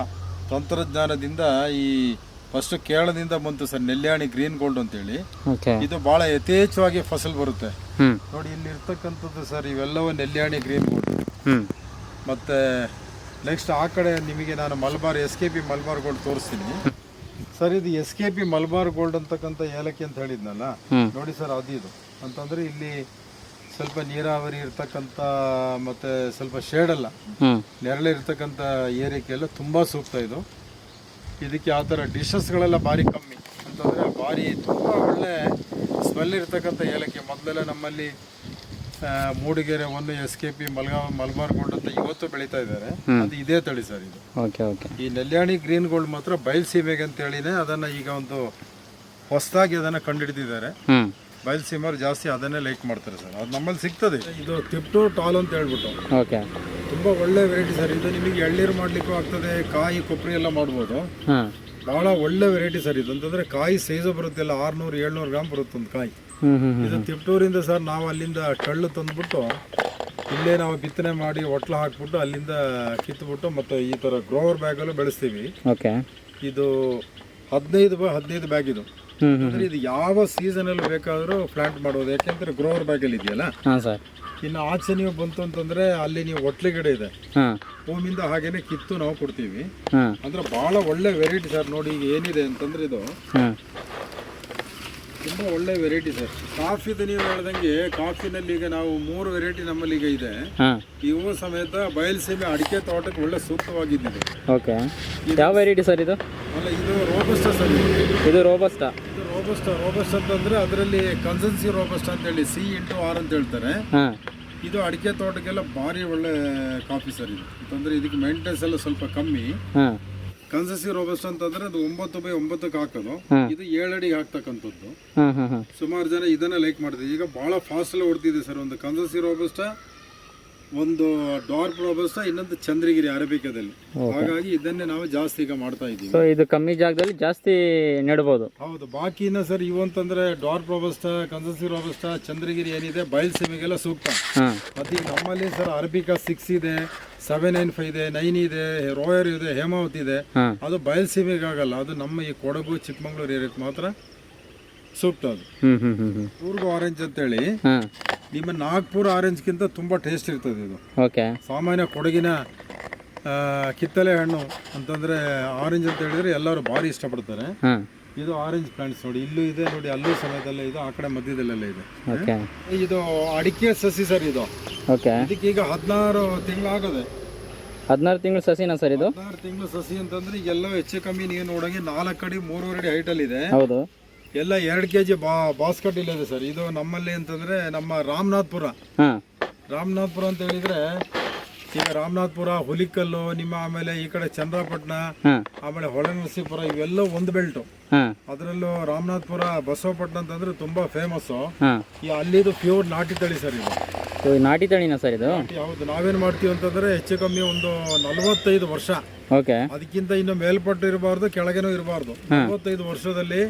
ತಂತ್ರಜ್ಞಾನದಿಂದ ಈ ಫಸ್ಟ್ ಕೇರಳದಿಂದ ಬಂತು ಸರ್ ನೆಲ್ಯಾಣಿ ಗ್ರೀನ್ ಗೋಲ್ಡ್ ಅಂತೇಳಿ. ಹೇಳಿ ಇದು ಬಹಳ ಯಥೇಚ್ಛವಾಗಿ ಫಸಲ್ ಬರುತ್ತೆ. ನೋಡಿ ಇಲ್ಲಿ ಇರ್ತಕ್ಕಂಥದ್ದು ಸರ್ ಇವೆಲ್ಲವೂ ನೆಲ್ಯಾಣಿ ಗ್ರೀನ್ ಗೋಲ್ಡ್ ಹ್ಮ್. ಮತ್ತು ನೆಕ್ಸ್ಟ್ ಆ ಕಡೆ ನಿಮಗೆ ನಾನು Malabar S K P Malabar gold ತೋರಿಸ್ತೀನಿ. ಸರ್ ಇದು S K P Malabar gold ಅಂತಕ್ಕಂಥ ಏಲಕ್ಕಿ ಅಂತ ಹೇಳಿದ್ನಲ್ಲ? ನೋಡಿ ಸರ್ ಅದು ಇದು. ಅಂತಂದ್ರೆ ಇಲ್ಲಿ ಸ್ವಲ್ಪ ನೀರಾವರಿ ಇರ್ತಕ್ಕಂಥ ಮತ್ತೆ ಸ್ವಲ್ಪ ಶೇಡ್ ಅಲ್ಲ. ನೆರಳೆ ಇರ್ತಕ್ಕಂಥ ಏರಿಕೆಲ್ಲ ತುಂಬ ಸೂಕ್ತ ಇದು. ಇದಕ್ಕೆ ಆ ಥರ ಡಿಶಸ್ಗಳೆಲ್ಲ ಭಾರಿ ಕಮ್ಮಿ. ಅಂತಂದರೆ ಭಾರಿ ತುಂಬ ಒಳ್ಳೆ ಸ್ಮೆಲ್ ಇರ್ತಕ್ಕಂಥ ಏಲಕ್ಕಿ ಮೊದಲೆಲ್ಲ ನಮ್ಮಲ್ಲಿ ಮೂಡಿಗೆರೆ ಒಂದು ಎಸ್ ಕೆ ಪಿ ಮಲ್ಗಾ ಮಲ್ಬಾರ್ ಗೋಲ್ಡ್ ಅಂತ ಇವತ್ತು ಬೆಳೀತಾ ಇದ್ದಾರೆ. ಅದು ಇದೇ ತಳಿ ಸರ್ ಇದು. Okay okay. ಈ ನೆಲ್ಯಾಣಿ ಗ್ರೀನ್ ಗೋಲ್ಡ್ ಮಾತ್ರ ಬಯಲ್ಸೀಮೆಗೆ ಅಂತೇಳಿನೇ ಅದನ್ನು ಈಗ ಒಂದು ಹೊಸದಾಗಿ ಅದನ್ನು ಕಂಡುಹಿಡಿದಿದ್ದಾರೆ ಬಯಲ್ಸೀಮರು ಜಾಸ್ತಿ ಅದನ್ನೇ ಲೈಕ್ ಮಾಡ್ತಾರೆ ಸರ್. ಅದು ನಮ್ಮಲ್ಲಿ ಸಿಗ್ತದೆ. ಇದು ತಿಪ್ಟು ಟಾಲ್ ಅಂತ ಹೇಳ್ಬಿಟ್ಟು. ಓಕೆ. ತುಂಬ ಒಳ್ಳೆ ವೆರೈಟಿ ಸರ್. ಇದು ನಿಮಗೆ ಎಳ್ಳೀರು ಮಾಡಲಿಕ್ಕೂ ಆಗ್ತದೆ ಕಾಯಿ ಕೊಬ್ಬರಿ ಎಲ್ಲ ಮಾಡ್ಬೋದು. ಹಾಂ ಭಾಳ ಒಳ್ಳೆ ವೆರೈಟಿ ಸರ್ ಇದು. ಅಂತಂದ್ರೆ ಕಾಯಿ ಸೈಜು ಬರುತ್ತೆ ಎಲ್ಲ ಆರ್ನೂರು ಏಳ್ನೂರು ಗ್ರಾಮ್ ಬರುತ್ತೆ ಒಂದು ಕಾಯಿ. ಇದು ತಿಪ್ಟೂರಿಂದ ಸರ್ ನಾವು ಅಲ್ಲಿಂದ ಟಳ್ಳು ತಂದ್ಬಿಟ್ಟು ಇಲ್ಲೇ ನಾವು ಬಿತ್ತನೆ ಮಾಡಿ ಹೊಟ್ಲ ಹಾಕ್ಬಿಟ್ಟು ಅಲ್ಲಿಂದ ಕಿತ್ಬಿಟ್ಟು ಮತ್ತೆ ಈ ತರ ಗ್ರೋವರ್ ಬ್ಯಾಗಲ್ಲು ಬೆಳೆಸ್ತೀವಿ. ಓಕೆ ಇದು ಹದಿನೈದು ಬೈ ಹದಿನೈದು ಬ್ಯಾಗ್ ಇದು. ಇದು ಯಾವ ಸೀಸನಲ್ಲಿ ಬೇಕಾದರೂ ಪ್ಲಾಂಟ್ ಮಾಡ್ಬೋದು ಯಾಕೆಂದ್ರೆ ಗ್ರೋವರ್ ಬ್ಯಾಗಲ್ಲಿ ಇದೆಯಲ್ಲ? ಹಾಂ ಸರ್ ಇನ್ನು ಆಚೆ ನೀವು ಬಂತು ಅಂತಂದ್ರೆ ಅಲ್ಲಿ ನೀವು ಒಟ್ಲೆ ಗಿಡ ಇದೆ. ಭೂಮಿಯಿಂದ ಹಾಗೇನೆ ಕಿತ್ತು ನಾವು ಕೊಡ್ತೀವಿ. ಅಂದ್ರೆ ಬಹಳ ಒಳ್ಳೆ ವೆರೈಟಿ ಸರ್ ನೋಡಿ ಈಗ ಏನಿದೆ ಅಂತಂದ್ರೆ ಇದು. ತುಂಬಾ ಒಳ್ಳೆ ವೆರೈಟಿ ಸರ್. ಕಾಫಿದು ನೀವು ಹೇಳ್ದಂಗೆ ಕಾಫಿನಲ್ಲಿ ಈಗ ನಾವು ಮೂರು ವೆರೈಟಿ ನಮ್ಮಲ್ಲಿ ಈಗ ಇದೆ. ಈ ಇವು ಸಮೇತ ಬಯಲುಸೀಮೆ ಅಡಿಕೆ ತೋಟಕ್ಕೆ ಒಳ್ಳೆ ಸೂಕ್ತವಾಗಿದ್ದಿದೆ. ಓಕೆ. ಯಾವ ವೆರೈಟಿ ಸರ್ ಇದು? ಅಲ್ಲ ಇದು ರೋಬಸ್ಟ ಸರ್ ಇದು. ರೋಬಸ್ಟಾ ರೋಬಸ್ಟ ರೋಬಸ್ಟ್ ಅಂತಂದ್ರೆ ಅದರಲ್ಲಿ ಕನ್ಸನ್ಸಿ ರೋಬಸ್ಟ್ ಅಂತ ಹೇಳಿ ಸಿ ಇಂಟು ಆರ್ ಅಂತ ಹೇಳ್ತಾರೆ. ಇದು ಅಡಿಕೆ ತೋಟಕ್ಕೆಲ್ಲ ಭಾರಿ ಒಳ್ಳೆ ಕಾಫಿ ಸರ್ ಇದು. ಅಂತಂದ್ರೆ ಇದಕ್ಕೆ ಮೈಂಟೆನ್ಸ್ ಎಲ್ಲ ಸ್ವಲ್ಪ ಕಮ್ಮಿ. ಕನ್ಸಸಿ ರೋಬಸ್ಟ್ ಅಂತಂದ್ರೆ ಅದು ಒಂಬತ್ತು ಬೈ ಒಂಬತ್ತಕ್ಕೆ ಹಾಕೋದು. ಇದು ಏಳಡಿಗೆ ಹಾಕ್ತಕ್ಕಂಥದ್ದು. ಸುಮಾರು ಜನ ಇದನ್ನ ಲೈಕ್ ಮಾಡಿದೆ ಈಗ ಬಹಳ ಫಾಸ್ಟ್ ಅಲ್ಲಿ ಓಡ್ತಿದೆ ಸರ್ ಒಂದು ಕನ್ಸಸಿ ರೋಬಸ್ಟ ಒಂದು ಡಾರ್ ರೋಬಸ್ಟ ಇನ್ನೊಂದು ಚಂದ್ರಗಿರಿ ಅರಬಿಕದಲ್ಲಿ. ಹಾಗಾಗಿ ಇದನ್ನೇ ನಾವು ಜಾಸ್ತಿ ಈಗ ಮಾಡ್ತಾ ಇದ್ದೀವಿ. ಸೊ ಇದು ಕಮ್ಮಿ ಜಾಗದಲ್ಲಿ ಜಾಸ್ತಿ ನೆಡಬಹುದು ಹೌದು ಬಾಕಿನ ಸರ್ ಇವು ಅಂತಂದ್ರೆ ಡಾರ್ ರೋಬಸ್ಟ ಕನ್ಸಸಿ ರೋಬಸ್ಟ ಚಂದ್ರಗಿರಿ ಏನಿದೆ ಬಯಲ್ಸೀಮೆಗೆಲ್ಲ ಸೂಕ್ತ. ಮತ್ತೆ ಈಗ ನಮ್ಮಲ್ಲಿ ಸರ್ ಅರಬಿಕಾ ಸಿಕ್ಸ್ ಇದೆ ಸೆವೆನ್ ನೈನ್ ಫೈವ್ ಇದೆ ನೈನ್ ಇದೆ ರೋಯರ್ ಇದೆ ಹೇಮಾವತಿ ಇದೆ. ಅದು ಬಯಲ್ಸೀಮೆಗೆ ಆಗಲ್ಲ ಅದು ನಮ್ಮ ಈ ಕೊಡಗು ಚಿಕ್ಕಮಂಗ್ಳೂರು ಏರಿಯಾಕ್ಕೆ ಮಾತ್ರ ಸೂಕ್ತ ಅದು. ಹ್ಮ್ ಹ್ಮ್ ಹ್ಮ್ ಹ್ಮ್. ಊರ್ಗ ಆರೆಂಜ್ ಅಂತೇಳಿ. ನಿಮ್ಮ ನಾಗ್ಪುರ ಆರೆಂಜ್ಗಿಂತ ತುಂಬ ಟೇಸ್ಟ್ ಇರ್ತದೆ ಇದು. ಓಕೆ ಸಾಮಾನ್ಯ ಕೊಡಗಿನ ಆ, ಕಿತ್ತಳೆ ಹಣ್ಣು ಅಂತಂದ್ರೆ ಆರೆಂಜ್ ಅಂತ ಹೇಳಿದ್ರೆ ಎಲ್ಲರೂ ಭಾರಿ ಇಷ್ಟಪಡ್ತಾರೆ. ಹಾಂ. ಇದು ಆರೆಂಜ್ ಪ್ಲಾಂಟ್ಸ್ ನೋಡಿ ಇಲ್ಲೂ ಇದೆ ನೋಡಿ ಅಲ್ಲೂ ಸಮಯದಲ್ಲೇ ಇದೆ ಆ ಕಡೆ ಮಧ್ಯದಲ್ಲೆಲ್ಲ ಇದೆ. ಓಕೆ ಇದು ಅಡಿಕೆ ಸಸಿ ಸರ್ ಇದು. ಓಕೆ ಇದಕ್ಕೆ ಈಗ ಹದಿನಾರು ತಿಂಗಳಾಗದೆ. ಹದಿನಾರು ತಿಂಗಳು ಸಸಿನಾ ಸರ್ ಇದು? ಹದಿನಾರು ತಿಂಗಳು ಸಸಿ ಅಂತಂದ್ರೆ ಈಗೆಲ್ಲ ಹೆಚ್ಚು ಕಮ್ಮಿ ನೀವು ನೋಡಂಗೆ ನಾಲ್ಕು ಅಡಿ ಮೂರುವರೆ ಅಡಿ ಹೈಟಲ್ಲಿ ಇದೆ. ಹೌದು. ಎಲ್ಲ ಎರಡು ಕೆ ಜಿ ಬಾ ಬಾಸ್ಕಟ್ ಇಲ್ಲ ಇದೆ ಸರ್. ಇದು ನಮ್ಮಲ್ಲಿ ಅಂತಂದ್ರೆ ನಮ್ಮ ರಾಮನಾಥ್ಪುರ. ಹಾಂ. ರಾಮನಾಥ್ಪುರ ಅಂತ ಹೇಳಿದ್ರೆ ಈಗ ರಾಮನಾಥ್ಪುರ ಹುಲಿಕಲ್ಲು ನಿಮ್ಮ ಆಮೇಲೆ ಈ ಕಡೆ ಚಂದ್ರಪಟ್ಟಣ ಆಮೇಲೆ ಹೊಳೆನರಸೀಪುರ ಇವೆಲ್ಲ ಒಂದು ಬೆಲ್ಟು. ಅದರಲ್ಲೂ ರಾಮನಾಥ್ಪುರ ಬಸವಪಟ್ಟಣ ಅಂತಂದ್ರೆ ತುಂಬಾ ಫೇಮಸ್ ಈ ಅಲ್ಲಿದು ಪ್ಯೂರ್ ನಾಟಿ ತಳಿ ಸರ್ ಇದು. ನಾಟಿ ತಳಿನ ಸರ್ ಇದು? ಹೌದು. ನಾವೇನ್ ಮಾಡ್ತೀವಿ ಅಂತಂದ್ರೆ ಹೆಚ್ಚು ಕಮ್ಮಿ ಒಂದು ನಲವತ್ತೈದು ವರ್ಷ. ಅದಕ್ಕಿಂತ ಇನ್ನು ಮೇಲ್ಪಟ್ಟು ಇರಬಾರ್ದು ಕೆಳಗೇನೂ ಇರಬಾರ್ದು. ನಲವತ್ತೈದು ವರ್ಷದಲ್ಲಿ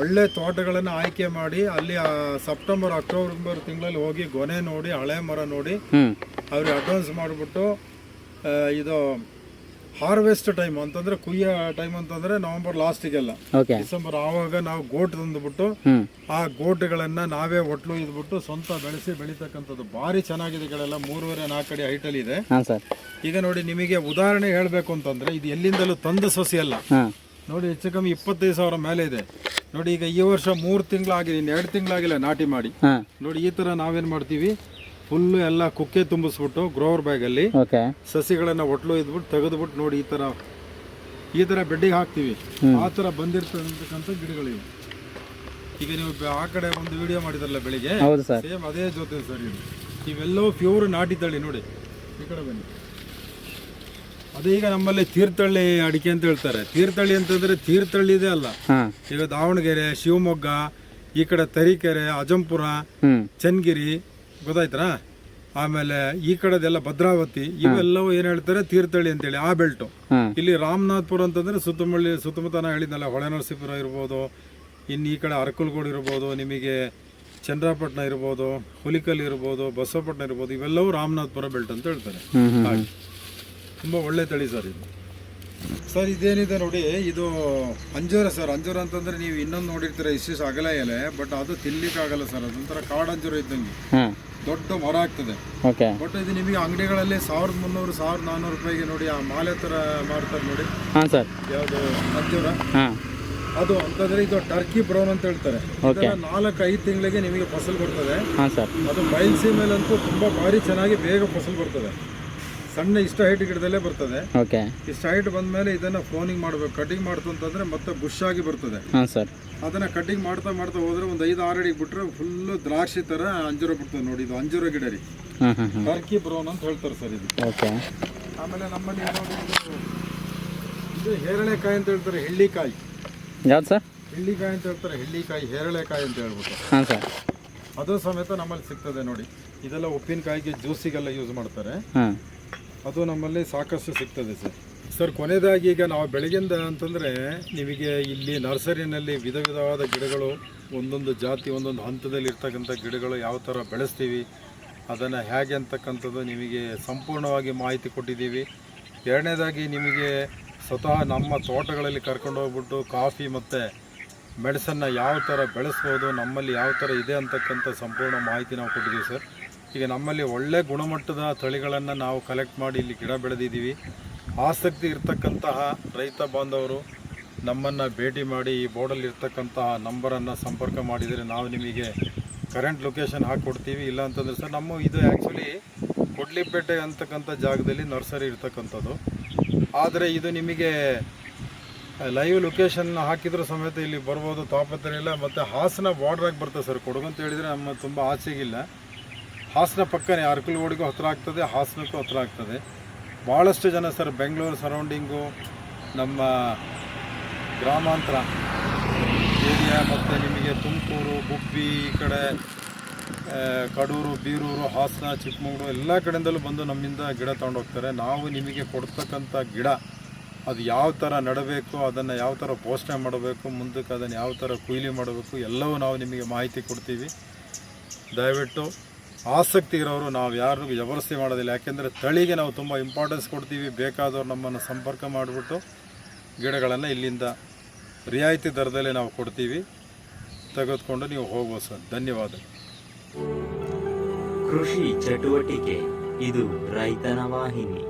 ಒಳ್ಳೆ ತೋಟಗಳನ್ನು ಆಯ್ಕೆ ಮಾಡಿ ಅಲ್ಲಿ ಸೆಪ್ಟೆಂಬರ್ ಅಕ್ಟೋಬರ್ ತಿಂಗಳಲ್ಲಿ ಹೋಗಿ ಗೊನೆ ನೋಡಿ ಹಳೆ ಮರ ನೋಡಿ ಅವ್ರಿಗೆ ಅಡ್ವಾನ್ಸ್ ಮಾಡಿಬಿಟ್ಟು ಇದು ಹಾರ್ವೆಸ್ಟ್ ಟೈಮ್ ಅಂತಂದ್ರೆ ಕುಯ್ಯ ಟೈಮ್ ಅಂತಂದ್ರೆ ನವೆಂಬರ್ ಲಾಸ್ಟಿಗೆಲ್ಲ ಡಿಸೆಂಬರ್ ಆವಾಗ ನಾವು ಗೋಟ್ ತಂದುಬಿಟ್ಟು ಆ ಗೋಟ್ಗಳನ್ನ ನಾವೇ ಒಟ್ಲು ಇದ್ಬಿಟ್ಟು ಸ್ವಂತ ಬೆಳೆಸಿ ಬೆಳಿತಕ್ಕಂಥದ್ದು. ಭಾರಿ ಚೆನ್ನಾಗಿದೆ ಗಳೆಲ್ಲ ಮೂರುವರೆ ನಾಲ್ಕು ಅಡಿ ಹೈಟಲ್ಲಿ ಇದೆ. ಈಗ ನೋಡಿ ನಿಮಗೆ ಉದಾಹರಣೆ ಹೇಳಬೇಕು ಅಂತಂದ್ರೆ ಇದು ಎಲ್ಲಿಂದಲೂ ತಂದ ಸಸಿ ಅಲ್ಲ. ನೋಡಿ ಹೆಚ್ಚು ಕಮ್ಮಿ ಇಪ್ಪತ್ತೈದು ಸಾವಿರ ಮೇಲೆ ಇದೆ. ನೋಡಿ ಈಗ ಈ ವರ್ಷ ಮೂರು ತಿಂಗಳಾಗಿದೆ ಇನ್ನು ಎರಡು ತಿಂಗಳಾಗಿಲ್ಲ ನಾಟಿ ಮಾಡಿ. ನೋಡಿ ಈ ತರ ನಾವೇನ್ ಮಾಡ್ತೀವಿ? ಫುಲ್ಲು ಎಲ್ಲ ಕುಕ್ಕೆ ತುಂಬಿಸ್ಬಿಟ್ಟು ಗ್ರೋವರ್ ಬ್ಯಾಗ್ ಅಲ್ಲಿ ಸಸಿಗಳನ್ನ ಒಟ್ಲು ಇದ್ಬಿಟ್ಟು ತೆಗೆದ್ಬಿಟ್ಟು ನೋಡಿ ಈ ತರ ಈ ತರ ಬೆಡ್ಡಿಗೆ ಹಾಕ್ತಿವಿ. ಆ ತರ ಬಂದಿರ್ತಕ್ಕಂಥ ಗಿಡಗಳಿವೆ. ಈಗ ನೀವು ಆ ಕಡೆ ಒಂದು ವಿಡಿಯೋ ಮಾಡಿದ್ರಲ್ಲ ಬೆಳಿಗ್ಗೆ? ಸೇಮ್ ಅದೇ ಜೊತೆ ಸರ್ ಇವೆಲ್ಲವೂ ಪ್ಯೂರ್ ನಾಟಿ ತಳಿ ನೋಡಿ. ಈ ಕಡೆ ಬನ್ನಿ. ಅದೇ ಈಗ ನಮ್ಮಲ್ಲಿ ತೀರ್ಥಹಳ್ಳಿ ಅಡಿಕೆ ಅಂತ ಹೇಳ್ತಾರೆ. ತೀರ್ಥಹಳ್ಳಿ ಅಂತಂದ್ರೆ ತೀರ್ಥಹಳ್ಳಿದೇ ಅಲ್ಲ. ಈಗ ದಾವಣಗೆರೆ ಶಿವಮೊಗ್ಗ ಈ ಕಡೆ ತರೀಕೆರೆ ಅಜಂಪುರ ಚನ್ನಗಿರಿ ಗೊತ್ತಾಯ್ತಾ ಆಮೇಲೆ ಈ ಕಡೆದೆಲ್ಲ ಭದ್ರಾವತಿ ಇವೆಲ್ಲವೂ ಏನ್ ಹೇಳ್ತಾರೆ? ತೀರ್ಥಹಳ್ಳಿ ಅಂತೇಳಿ. ಆ ಬೆಲ್ಟು. ಇಲ್ಲಿ ರಾಮನಾಥ್ಪುರ ಅಂತಂದ್ರೆ ಸುತ್ತಮುಳ್ಳಿ ಸುತ್ತಮುತ್ತ ನಾ ಹೇಳಿದ್ನಲ್ಲ ಹೊಳೆನರಸೀಪುರ ಇರ್ಬೋದು ಇನ್ನು ಈ ಕಡೆ ಅರಕಲ್ಗೋಡು ಇರ್ಬೋದು ನಿಮಗೆ ಚಂದ್ರಪಟ್ಟಣ ಇರ್ಬೋದು ಹುಲಿಕಲ್ ಇರ್ಬೋದು ಬಸವಪಟ್ಟಣ ಇರ್ಬೋದು ಇವೆಲ್ಲವೂ ರಾಮನಾಥ್ಪುರ ಬೆಲ್ಟ್ ಅಂತ ಹೇಳ್ತಾರೆ. ತುಂಬಾ ಒಳ್ಳೆ ತಳಿ ಸರ್ ಇದು. ಸರ್ ಇದೇನಿದೆ ನೋಡಿ ಇದು ಅಂಜೂರ ಸರ್. ಅಂಜೂರ ಅಂತಂದ್ರೆ ನೀವು ಇನ್ನೊಂದು ನೋಡಿರ್ತೀರ ಇಷ್ಟಿಷ್ಟು ಅಗಲ ಎಲೆ ಬಟ್ ಅದು ತಿನ್ಲಿಕ್ಕಾಗಲ್ಲ ಸರ್. ಅದೊಂಥರ ಕಾಡು ಅಂಜೂರ ಇದ್ದಂಗೆ. ದೊಡ್ಡ ಮರ ಆಗ್ತದೆ. ಓಕೆ. ಬಟ್ ಇದು ನಿಮಗೆ ಅಂಗಡಿಗಳಲ್ಲಿ ಸಾವಿರದ ಮುನ್ನೂರು ಸಾವಿರದ ನಾನ್ನೂರು ರೂಪಾಯಿಗೆ ನೋಡಿ ಆ ಮಾಲೆ ತರ ಮಾರ್ತಾರೆ ನೋಡಿ. ಯಾವುದು? ಅಂಜೂರ. ಅದು ಅಂತಂದ್ರೆ ಇದು ಟರ್ಕಿ ಬ್ರೌನ್ ಅಂತ ಹೇಳ್ತಾರೆ. ನಾಲ್ಕು ಐದು ತಿಂಗಳಿಗೆ ನಿಮಗೆ ಫಸಲ್ ಬರ್ತದೆ. ಹಾಂ ಸರ್. ಅದು ಬಯಲ್ಸಿ ಮೇಲಂತೂ ತುಂಬಾ ಭಾರಿ ಚೆನ್ನಾಗಿ ಬೇಗ ಫಸಲ್ ಬರ್ತದೆ. ಸಣ್ಣ ಇಷ್ಟ ಹೈಟ್ ಗಿಡದಲ್ಲೇ ಬರ್ತದೆ. ಓಕೆ. ಇಷ್ಟ ಹೈಟ್ ಬಂದ್ಮೇಲೆ ಇದನ್ನ ಫೋನಿಂಗ್ ಮಾಡಬೇಕು. ಕಟಿಂಗ್ ಮಾಡ್ತು ಅಂತಂದ್ರೆ ಮತ್ತೆ ಬುಷ್ ಆಗಿ ಬರ್ತದೆ. ಹಾಂ ಸರ್. ಅದನ್ನ ಕಟಿಂಗ್ ಮಾಡ್ತಾ ಮಾಡ್ತಾ ಹೋದ್ರೆ ಒಂದು ಐದು ಆರು ಅಡಿಗೆ ಬಿಟ್ರೆ ಫುಲ್ ದ್ರಾಕ್ಷಿ ತರ ಅಂಜೂರ ಬಿಡ್ತದೆ ನೋಡಿ ಇದು ಅಂಜೂರ ಗಿಡ ರೀ. ಹಾಂ ಹಾಂ ಹಾಂ. ಟರ್ಕಿ ಬ್ರೌನ್ ಅಂತ ಹೇಳ್ತಾರೆ ಸರ್ ಇದು. ಓಕೆ. ಆಮೇಲೆ ನಮ್ಮಲ್ಲಿ ನೋಡಿ ಇದು ಇದು ಹೇರಳೆಕಾಯಿ ಅಂತ ಹೇಳ್ತಾರೆ ಹೆಳ್ಳಿಕಾಯಿ. ಯಾವ್ದು ಸರ್? ಹೆಳ್ಳಿಕಾಯಿ ಅಂತ ಹೇಳ್ತಾರೆ ಹೆಳ್ಳಿಕಾಯಿ ಹೇರಳೆಕಾಯಿ ಅಂತ ಹೇಳ್ಬಿಟ್ಟು. ಹಾಂ ಸರ್. ಅದು ಸಮೇತ ನಮ್ಮಲ್ಲಿ ಸಿಗ್ತದೆ ನೋಡಿ. ಇದೆಲ್ಲ ಉಪ್ಪಿನಕಾಯಿಗೆ ಜ್ಯೂಸಿಗೆಲ್ಲ ಯೂಸ್ ಮಾಡ್ತಾರೆ. ಹಾಂ. ಅದು ನಮ್ಮಲ್ಲಿ ಸಾಕಷ್ಟು ಸಿಗ್ತದೆ ಸರ್. ಸರ್, ಕೊನೆಯದಾಗಿ ಈಗ ನಾವು ಬೆಳಗಿಂದ ಅಂತಂದರೆ ನಿಮಗೆ ಇಲ್ಲಿ ನರ್ಸರಿನಲ್ಲಿ ವಿಧ ವಿಧವಾದ ಗಿಡಗಳು, ಒಂದೊಂದು ಜಾತಿ, ಒಂದೊಂದು ಹಂತದಲ್ಲಿ ಇರ್ತಕ್ಕಂಥ ಗಿಡಗಳು ಯಾವ ಥರ ಬೆಳೆಸ್ತೀವಿ, ಅದನ್ನು ಹೇಗೆ ಅಂತಕ್ಕಂಥದ್ದು ನಿಮಗೆ ಸಂಪೂರ್ಣವಾಗಿ ಮಾಹಿತಿ ಕೊಟ್ಟಿದ್ದೀವಿ. ಎರಡನೇದಾಗಿ ನಿಮಗೆ ಸ್ವತಃ ನಮ್ಮ ತೋಟಗಳಲ್ಲಿ ಕರ್ಕೊಂಡು ಹೋಗ್ಬಿಟ್ಟು ಕಾಫಿ ಮತ್ತು ಮೆಣಸನ್ನು ಯಾವ ಥರ ಬೆಳೆಸ್ಬೋದು, ನಮ್ಮಲ್ಲಿ ಯಾವ ಥರ ಇದೆ ಅಂತಕ್ಕಂಥ ಸಂಪೂರ್ಣ ಮಾಹಿತಿ ನಾವು ಕೊಟ್ಟಿದ್ದೀವಿ ಸರ್. ಈಗ ನಮ್ಮಲ್ಲಿ ಒಳ್ಳೆ ಗುಣಮಟ್ಟದ ತಳಿಗಳನ್ನು ನಾವು ಕಲೆಕ್ಟ್ ಮಾಡಿ ಇಲ್ಲಿ ಗಿಡ ಬೆಳೆದಿದ್ದೀವಿ. ಆಸಕ್ತಿ ಇರ್ತಕ್ಕಂತಹ ರೈತ ಬಾಂಧವರು ನಮ್ಮನ್ನು ಭೇಟಿ ಮಾಡಿ ಈ ಬೋರ್ಡಲ್ಲಿ ಇರ್ತಕ್ಕಂತಹ ನಂಬರನ್ನು ಸಂಪರ್ಕ ಮಾಡಿದರೆ ನಾವು ನಿಮಗೆ ಕರೆಂಟ್ ಲೊಕೇಶನ್ ಹಾಕ್ಕೊಡ್ತೀವಿ. ಇಲ್ಲ ಅಂತಂದರೆ ಸರ್, ನಮ್ಮ ಇದು ಆ್ಯಕ್ಚುಲಿ ಕೊಡ್ಲಿಪೇಟೆ ಅಂತಕ್ಕಂಥ ಜಾಗದಲ್ಲಿ ನರ್ಸರಿ ಇರ್ತಕ್ಕಂಥದ್ದು. ಆದರೆ ಇದು ನಿಮಗೆ ಲೈವ್ ಲೊಕೇಶನ್ ಹಾಕಿದ್ರು ಸಮೇತ ಇಲ್ಲಿ ಬರ್ಬೋದು ತಾಪತ್ರ ಇಲ್ಲ, ಮತ್ತು ಹಾಸನ ಬಾರ್ಡ್ರಾಗಿ ಬರ್ತದೆ ಸರ್. ಕೊಡಗು ಅಂತ ಹೇಳಿದರೆ ನಮ್ಮ ತುಂಬ ಆಚೆಗಿಲ್ಲ ಹಾಸನ ಪಕ್ಕನೇ ಅರಕಲಗೋಡಿಗೂ ಹತ್ತಿರ ಆಗ್ತದೆ, ಹಾಸನಕ್ಕೂ ಹತ್ತಿರ ಆಗ್ತದೆ. ಭಾಳಷ್ಟು ಜನ ಸರ್ ಬೆಂಗಳೂರು ಸರೌಂಡಿಂಗು ನಮ್ಮ ಗ್ರಾಮಾಂತರ ಏರಿಯಾ ಮತ್ತು ನಿಮಗೆ ತುಮಕೂರು ಗುಬ್ಬಿ ಈ ಕಡೆ ಕಡೂರು, ಬೀರೂರು, ಹಾಸನ, ಚಿಕ್ಕಮಗಳೂರು ಎಲ್ಲ ಕಡೆಯಿಂದಲೂ ಬಂದು ನಮ್ಮಿಂದ ಗಿಡ ತಗೊಂಡು ಹೋಗ್ತಾರೆ. ನಾವು ನಿಮಗೆ ಕೊಡ್ತಕ್ಕಂಥ ಗಿಡ, ಅದು ಯಾವ ಥರ ನಡಬೇಕು, ಅದನ್ನು ಯಾವ ಥರ ಪೋಷಣೆ ಮಾಡಬೇಕು, ಮುಂದಕ್ಕೆ ಅದನ್ನು ಯಾವ ಥರ ಕೊಯ್ಲಿ ಮಾಡಬೇಕು, ಎಲ್ಲವೂ ನಾವು ನಿಮಗೆ ಮಾಹಿತಿ ಕೊಡ್ತೀವಿ. ದಯವಿಟ್ಟು ಆಸಕ್ತಿ ಇರೋರು ನಾವು ಯಾರಿಗೂ ಜಬರ್ದಸ್ತಿ ಮಾಡೋದಿಲ್ಲ. ಯಾಕೆಂದರೆ ತಳಿಗೆ ನಾವು ತುಂಬ ಇಂಪಾರ್ಟೆನ್ಸ್ ಕೊಡ್ತೀವಿ. ಬೇಕಾದವ್ರು ನಮ್ಮನ್ನು ಸಂಪರ್ಕ ಮಾಡಿಬಿಟ್ಟು ಗಿಡಗಳನ್ನು ಇಲ್ಲಿಂದ ರಿಯಾಯಿತಿ ದರದಲ್ಲೇ ನಾವು ಕೊಡ್ತೀವಿ. ತೆಗೆದುಕೊಂಡು ನೀವು ಹೋಗ್ಬೋದು ಸರ್. ಧನ್ಯವಾದ. ಕೃಷಿ ಚಟುವಟಿಕೆ. ಇದು ರೈತನ ವಾಹಿನಿ.